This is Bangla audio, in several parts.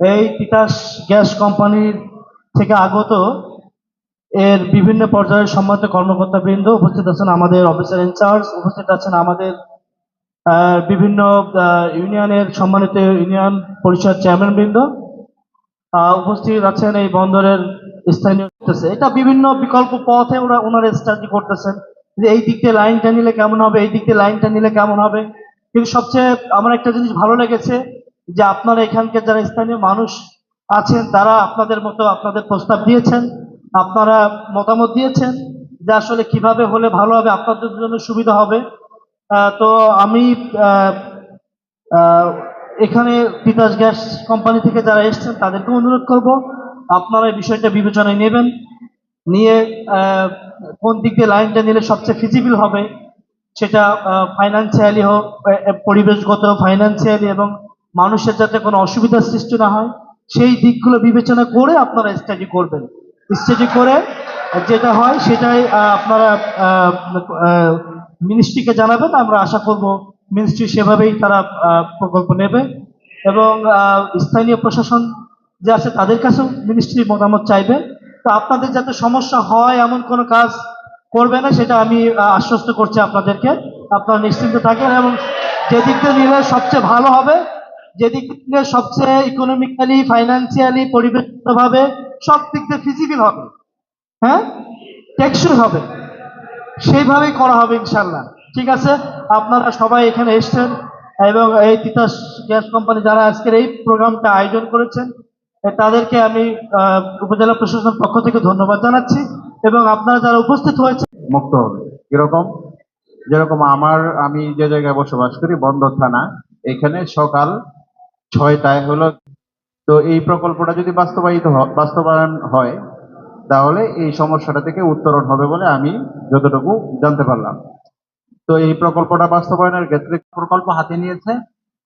এই তিতাস গ্যাস কোম্পানির থেকে আগত এর বিভিন্ন পর্যায়ের সম্মানিত কর্মকর্তা বৃন্দ উপস্থিত আছেন আমাদের অফিসার ইনচার্জ উপস্থিত আছেন আমাদের বিভিন্ন ইউনিয়নের সম্মানিত ইউনিয়ন পরিষদ চেয়ারম্যান বৃন্দ আহ, উপস্থিত আছেন এই বন্দরের স্থানীয় এটা বিভিন্ন বিকল্প পথে ওরা ওনারা স্টাডি করতেছেন যে এই দিক দিয়ে লাইনটা নিলে কেমন হবে এই দিক দিয়ে লাইনটা নিলে কেমন হবে। কিন্তু সবচেয়ে আমার একটা জিনিস ভালো লেগেছে যে আপনারা এখানকার যারা স্থানীয় মানুষ আছেন, তারা আপনাদের মতো আপনাদের প্রস্তাব দিয়েছেন, আপনারা মতামত দিয়েছেন যে আসলে কীভাবে হলে ভালো হবে, আপনাদের জন্য সুবিধা হবে। তো আমি এখানে তিতাস গ্যাস কোম্পানি থেকে যারা এসছেন, তাদেরকে অনুরোধ করব, আপনারা এই বিষয়টা বিবেচনায় নেবেন। নিয়ে কোন দিক দিয়ে লাইনটা নিলে সবচেয়ে ফিজিবল হবে, সেটা ফাইন্যান্সিয়ালি হোক পরিবেশগত ফাইন্যান্সিয়ালি এবং মানুষের যাতে কোনো অসুবিধার সৃষ্টি না হয়, সেই দিকগুলো বিবেচনা করে আপনারা স্টাডি করবেন। স্টাডি করে যেটা হয় সেটাই আপনারা মিনিস্ট্রিকে জানাবেন। আমরা আশা করব মিনিস্ট্রি সেভাবেই তারা প্রকল্প নেবে। এবং স্থানীয় প্রশাসন যে আছে তাদের কাছেও মিনিস্ট্রির মতামত চাইবে। তো আপনাদের যাতে সমস্যা হয়, এমন কোনো কাজ করবে না, সেটা আমি আশ্বস্ত করছি আপনাদেরকে। আপনারা নিশ্চিন্ত থাকেন এবং যে দিকটা নিলে সবচেয়ে ভালো হবে যে দিক থেকে সবচেয়ে ইকোনমিক্যালি ফাইন্যান্সিয়ালি পরিবেশগতভাবে সব দিক দিয়ে ফিজিবল হবে। হ্যাঁ? টেকসই হবে। সেইভাবেই করা হবে ইনশাল্লাহ ঠিক আছে? আপনারা সবাই এখানে এসছেন এবং এই তিতাস গ্যাস কোম্পানি যারা আজকের এই প্রোগ্রামটা আয়োজন করেছেন তাদেরকে আমি উপজেলা প্রশাসনের পক্ষ থেকে ধন্যবাদ জানাচ্ছি এবং আপনারা যারা উপস্থিত হয়েছে মুক্ত হবে। কীরকম? যেরকম আমার, আমি যে জায়গায় বসবাস করি, বন্দর থানা, এখানে সকাল ছয়টায় হলো। তো এই প্রকল্পটা যদি বাস্তবায়িত বাস্তবায়ন হয়, তাহলে এই সমস্যাটা থেকে উত্তরণ হবে বলে আমি যতটুকু জানতে পারলাম। তো এই প্রকল্পটা বাস্তবায়নের ক্ষেত্রে প্রকল্প হাতে নিয়েছে?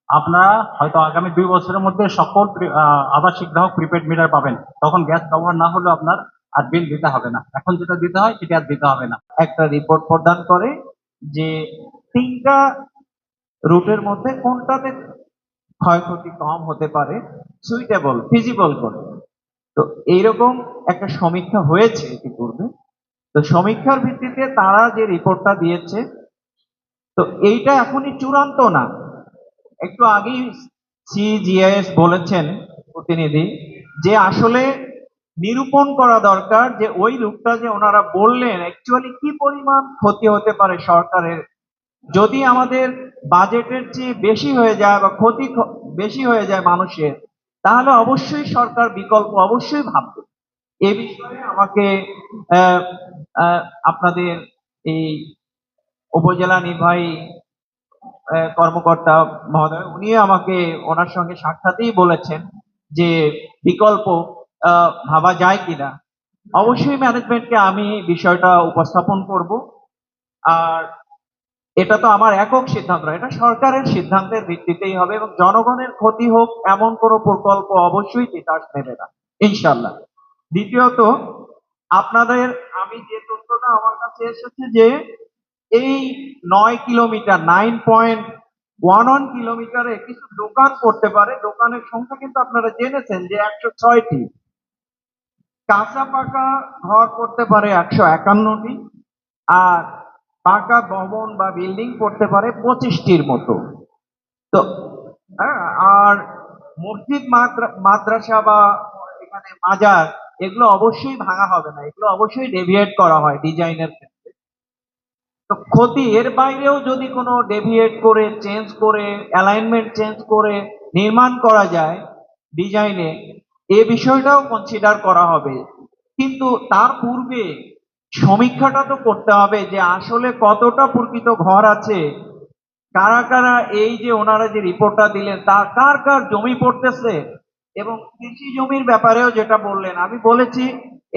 আপনারা হয়তো আগামী দুই বছরের মধ্যে সকল আবাসিক গ্রাহক প্রিপেড মিটার পাবেন। তখন গ্যাস ব্যবহার না হলেও আপনার আর বিল দিতে হবে না। এখন যেটা দিতে হয়, সেটা আর দিতে হবে না। একটা রিপোর্ট প্রদান করে যে তিনটা রুটের মধ্যে কোনটাতে ক্ষয়ক্ষতি কম হতে পারে সুইটেবল ফিজিবল করে। তো এইরকম একটা সমীক্ষা হয়েছে ইতিপূর্বে। তো সমীক্ষার ভিত্তিতে তারা যে রিপোর্টটা দিয়েছে, তো এইটা এখনই চূড়ান্ত না। একটু আগেই সিজিআইএস বলেছেন প্রতিনিধি যে আসলে নিরূপণ করা দরকার যে ওই রূপটা যে ওনারা বললেন অ্যাকচুয়ালি কি পরিমাণ ক্ষতি হতে পারে সরকারের যদি আমাদের বাজেটের চেয়ে বেশি হয়ে যায় বা ক্ষতি বেশি হয়ে যায় মানুষের, তাহলে অবশ্যই সরকার বিকল্প অবশ্যই ভাববে। এ বিষয়ে আমাকে আপনাদের এই উপজেলা নির্বাহী কর্মকর্তা মহোদয় উনি আমাকে ওনার সঙ্গে সাক্ষাতেই বলেছেন যে বিকল্প ভাবা যায় কিনা। অবশ্যই ম্যানেজমেন্টকে আমি বিষয়টা উপস্থাপন করব। আর এটা তো আমার একক সিদ্ধান্ত নয়, এটা সরকারের সিদ্ধান্তের ভিত্তিতেই হবে এবং জনগণের ক্ষতি হোক এমন কোনো প্রকল্প অবশ্যই তিতাস নেবে না ইনশাল্লাহ দ্বিতীয়ত আপনাদের আমি যে তথ্যটা আমার কাছে এসেছে যে এই নয় kilometre nine point one one কিলোমিটারে কিছু দোকান করতে পারে দোকানের সংখ্যা কিন্তু আপনারা জেনেছেন যে একশো ছয়টি। কাঁচা পাকা ঘর করতে পারে একশো একান্নটি আর পাকা ভবন বা বিল্ডিং করতে পারে পঁচিশটির মতো। তো হ্যাঁ, আর মসজিদ মাদ্রাসা বা এখানে মাজার এগুলো অবশ্যই ভাঙা হবে না। এগুলো অবশ্যই ডেভিয়েট করা হয় ডিজাইনের ক্ষেত্রে। তো ক্ষতি এর বাইরেও যদি কোনো ডেভিয়েট করে চেঞ্জ করে অ্যালাইনমেন্ট চেঞ্জ করে নির্মাণ করা যায় ডিজাইনে এ বিষয়টাও কনসিডার করা হবে। কিন্তু তার পূর্বে সমীক্ষাটা তো করতে হবে যে আসলে কতটা প্রকৃত ঘর আছে, কারা কারা এই যে ওনারা যে রিপোর্টটা দিলেন তা কার কার জমি পড়তেছে, এবং কৃষি জমির ব্যাপারেও যেটা বললেন, আমি বলেছি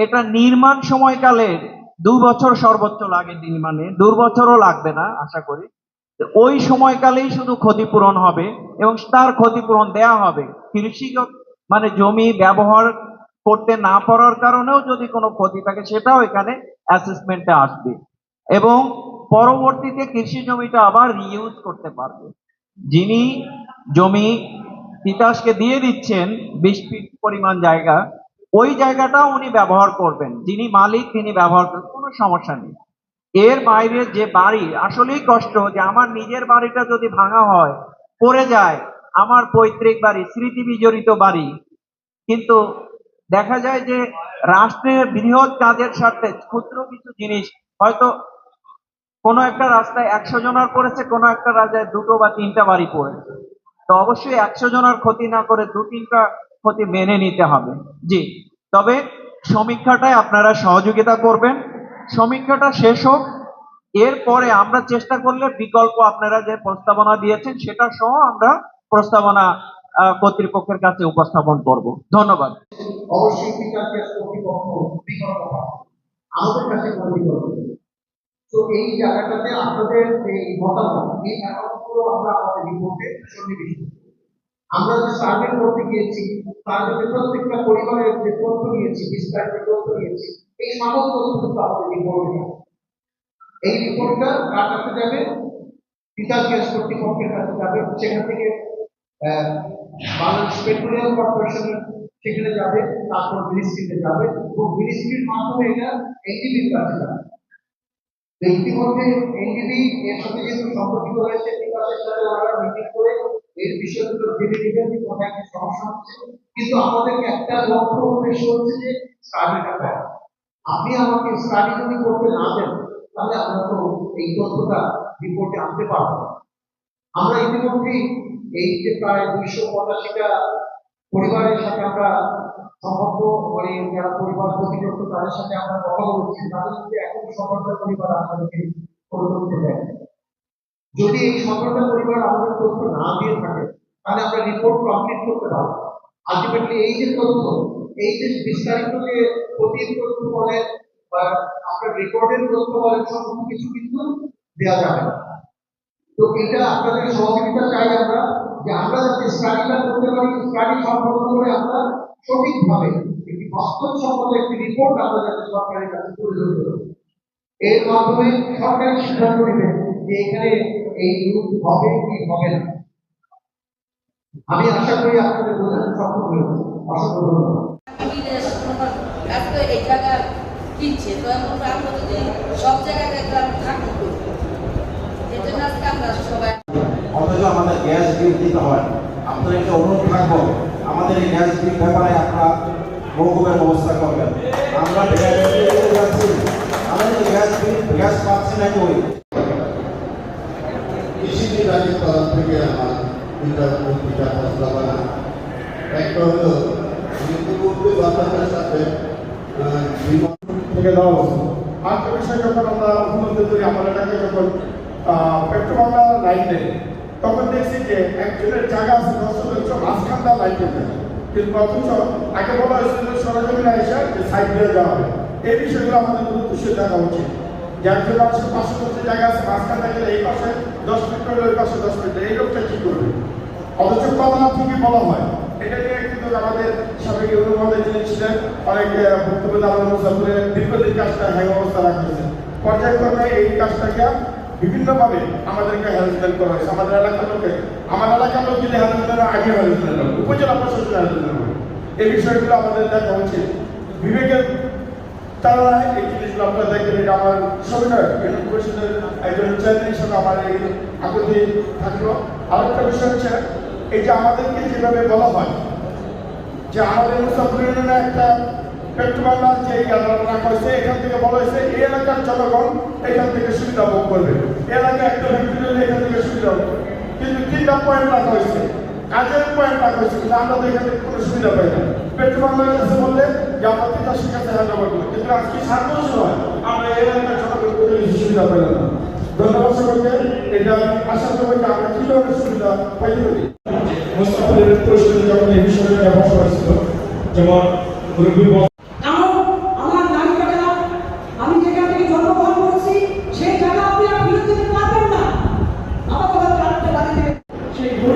এটা নির্মাণ সময়কালে দু বছর সর্বোচ্চ লাগে নির্মাণে দু বছরও লাগবে না, আশা করি। ওই সময়কালেই শুধু ক্ষতিপূরণ হবে এবং তার ক্ষতিপূরণ দেয়া হবে। কৃষি মানে জমি ব্যবহার করতে না পারার কারণেও যদি কোনো ক্ষতি থাকে, সেটাও এখানে অ্যাসেসমেন্টে আসবে এবং পরবর্তীতে কৃষি জমিটা আবার রিইউজ করতে পারবে। যিনি জমি তিতাসকে দিয়ে দিচ্ছেন, বিশ ফিট পরিমাণ জায়গা, ওই জায়গাটাও উনি ব্যবহার করবেন। যিনি মালিক, তিনি ব্যবহার করবেন, কোনো সমস্যা নেই। এর বাইরে যে বাড়ি, আসলেই কষ্ট যে আমার নিজের বাড়িটা যদি ভাঙা হয়, পড়ে যায়, আমার পৈতৃক বাড়ি স্মৃতি বিজড়িত বাড়ি, কিন্তু দেখা যায় যে রাষ্ট্রের বৃহৎ কাজের স্বার্থে ক্ষুদ্র কিছু জিনিস হয়তো কোনো একটা রাস্তায় একশো জনার পড়েছে, কোনো একটা রাস্তায় দুটো বা তিনটা বাড়ি পড়েছে। তো অবশ্যই একশো জনার ক্ষতি না করে দু তিনটা ক্ষতি মেনে নিতে হবে। জি। তবে সমীক্ষাটায় আপনারা সহযোগিতা করবেন। সমীক্ষাটা শেষ হোক। এরপরে আমরা চেষ্টা করলে বিকল্প আপনারা যে প্রস্তাবনা দিয়েছেন, সেটা সহ আমরা প্রস্তাবনা কর্তৃপক্ষের কাছে উপস্থাপন করব। ধন্যবাদ। তো এই জায়গাটাতে এই আমরা আমাদের রিপোর্টে আমরা যে সার্ভে করতে গিয়েছি সার্ভেতে প্রত্যেকটা পরিবারের যে তথ্য নিয়েছি, বিস্তারিত তথ্য নিয়েছি, এই সকল কিন্তু আমাদের। এই রিপোর্টটা কার কাছে যাবে? বিচার কেস কর্তৃপক্ষের কাছে যাবে। সেখান থেকে বাংলাদেশ পেট্রোলিয়াম কর্পোরেশনের সেখানে যাবে, তারপর মিনিস্ট্রিতে যাবে। এবং মিনিস্ট্রির মাধ্যমে এটা এনডিবির কাছে যাবে। ইতিমধ্যে এনডিবি এর সাথে যেহেতু সম্পর্কিত হয়েছে সাথে ওনারা মিটিং করে এর বিষয়গুলো জেনে নেবেন যে কোথায় কি সমস্যা হচ্ছে। কিন্তু আমাদেরকে একটা লক্ষ্য উদ্দেশ্য হচ্ছে যে স্টাডিটা করা। আপনি আমাকে স্টাডি যদি করতে না দেন, তাহলে আমরা তো এই তথ্যটা রিপোর্টে আনতে পারব না। আমরা ইতিমধ্যেই এই যে প্রায় দুইশো পঁচাশিটা পরিবারের সাথে আমরা মানে রিপোর্ট কমপ্লিট করতে এই যে তথ্য, এই যে বলেন বা তথ্য কিছু কিন্তু দেওয়া না। তো এটা আপনাদের সহযোগিতা চাই যাতে স্টাডিটা করতে পারি স্টাডি সম্পন্ন করে আমরা সঠিকভাবে একটি বাস্তবসম্মত একটি রিপোর্ট আমরা যাতে সরকারের কাছে তুলে ধরতে পারি। এর মাধ্যমে সরকারি সিদ্ধান্ত নেবে যে এখানে এই রূপ হবে কি হবে না। আমি আশা করি আপনাদের বোঝাতে সক্ষম হয়েছে। অসংখ্য ধন্যবাদ আজকে এই জায়গা কিনছে তো এখন আমরা যদি সব জায়গায় আমরা সবাই অথচ আমাদের গ্যাস বিল দিতে হয়। আপনাদের একটা অনুরোধ থাকব আমাদের এই গ্যাস বিল ব্যাপারে আপনারা মৌকুবের ব্যবস্থা করবেন। আমরা যাচ্ছি আমাদের গ্যাস বিল গ্যাস পাচ্ছি না কই? কৃষি বিভাগের তরফ থেকে আমার দুটা দুটা প্রস্তাবনা একটা হলো ইতিমধ্যে বাতাসের সাথে আহ, বিমা- থেকে দেওয়া হচ্ছে আরেকটা বিষয় যখন আমরা উপলব্ধি করি আমার এলাকায় যখন পেট্রোবাংলা লাইন দেয় তখন দেখছি যে একজনের জায়গা আছে দশ শতাংশ, মাঝখান দিয়ে লাইন দিতে কিন্তু অথচ আগে বলা হয়েছিল সরজমিনে এসে যে সাইড দিয়ে দেওয়া হবে। এই বিষয়গুলো আমাদের সে দেখা উচিত। যে একজন মানুষের পাঁচশো দশ জায়গা আছে, মাঝখান থেকে এই পাশে দশ মিনিট করলে ওই পাশে দশ মিনিট। এই লোকটা কি করবে? অথচ কথা ঠিকই বলা হয়। এটা নিয়ে কিন্তু আমাদের সাবেক ইউরোপে যিনি ছিলেন অনেক বক্তব্য মুসাফিরে দীর্ঘদিন কাজটা হ্যাং অবস্থা রাখতেছে। পর্যায়ক্রমে এই কাজটাকে বিভিন্নভাবে আমাদেরকে হ্যারাসমেন্ট করা হয়েছে। আমাদের এলাকার লোকে, আমার এলাকার লোক যদি হ্যারাসমেন্ট আগে হ্যারাসমেন্ট হবে। উপজেলা প্রশাসন হ্যারাসমেন্ট হবে। এই বিষয়গুলো আমাদের দেখা উচিত বিবেকের তারা এই জিনিসগুলো আপনারা দেখবেন এটা আমার সবিনয় পরিষদের একজন চেয়ারম্যান হিসেবে আমার এই আপত্তি থাকল। আরেকটা বিষয় হচ্ছে, এই যে আমাদেরকে যেভাবে বলা হয়, যে আমাদের মুসাফির একটা পেট্রোবাংলার যে রাখা হয়েছে এখান থেকে বলা এই এলাকার জনগণ এখান থেকে সুবিধা ভোগ করবে। এই এলাকায় একটা ফ্যাক্টরি এখান থেকে সুবিধা কিন্তু তিনটা পয়েন্ট হয়েছে। কাজের পয়েন্ট হয়েছে, কিন্তু আমরা তো এখান থেকে কোনো সুবিধা পাই না। পেট্রোবাংলার কাছে বললে যে আমরা তিতাসের কাছে ওভার করব কিন্তু আজকে সাত বছর হয় আমরা এই এলাকার জনগণ কোনো সুবিধা পাইলাম না। ধন্যবাদ সকলকে। এটা আশা করব যে আমরা কীভাবে সুবিধা পাইতে পারি। মুস্তাফিজের পরিষদে যখন এই বিষয়টা ব্যবহার করেছিল যেমন Thank you.